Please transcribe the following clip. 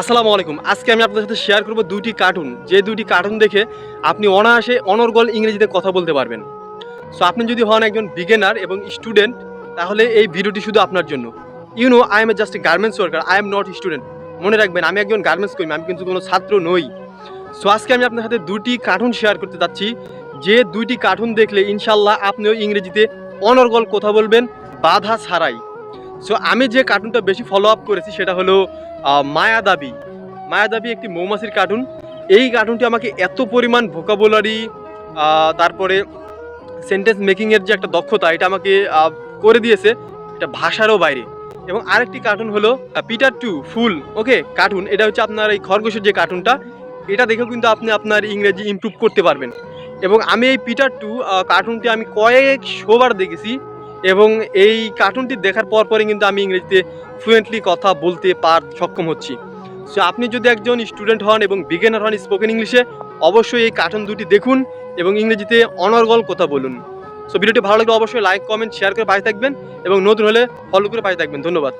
আসসালামু আলাইকুম। আজকে আমি আপনাদের সাথে শেয়ার করব দুটি কার্টুন যে দুটি কার্টুন দেখে আপনি অনায়াসে অনর্গল ইংরেজিতে কথা বলতে পারবেন। সো আপনি যদি হন একজন বিগেনার এবং স্টুডেন্ট তাহলে এই ভিডিওটি শুধু আপনার জন্য। You know I am just a garments worker I am not student মনে রাখবেন, আমি একজন গার্মেন্টস কর্মী, আমি কিন্তু কোনো ছাত্র নই। সো আজকে আমি আপনার সাথে দুটি কার্টুন শেয়ার করতে যাচ্ছি। যে দুইটি কার্টুন দেখলে ইনশাল্লাহ আপনিও ইংরেজিতে অনর্গল কথা বলবেন, বাধা ছাড়াই। সো আমি যে কার্টুনটা বেশি ফলো আপ করেছি সেটা হলো আহ, মায়াদাবি মায়াদাবি একটি মৌমাছির কার্টুন এই কার্টুনটি আমাকে এত পরিমাণ ভোকাবুলারি তারপরে সেন্টেন্স মেকিংয়ের যে একটা দক্ষতা এটা আমাকে করে দিয়েছে এটা ভাষারও বাইরে। এবং আরেকটি কার্টুন হলো পিটার টু ফুল ওকে কার্টুন এটা হচ্ছে আপনার এই খরগোশের যে কার্টুনটা এটা দেখেও কিন্তু আপনি আপনার ইংরেজি ইমপ্রুভ করতে পারবেন। এবং আমি এই পিটার টু কার্টুনটি আমি কয়েক শোবার দেখেছি। এবং এই কার্টুনটি দেখার পর পরে কিন্তু আমি ইংরেজিতে ফ্লুয়েন্টলি কথা বলতে পার, সক্ষম হচ্ছি। সো আপনি যদি একজন স্টুডেন্ট হন এবং বিজ্ঞানার হন স্পোকেন ইংলিশে অবশ্যই এই কার্টুন দুটি দেখুন এবং ইংরেজিতে অনর্গল কথা বলুন। সো ভিডিওটি ভালো লাগলে অবশ্যই লাইক কমেন্ট শেয়ার করে পাশে থাকবেন এবং নতুন হলে ফলো করে পাশে থাকবেন। ধন্যবাদ।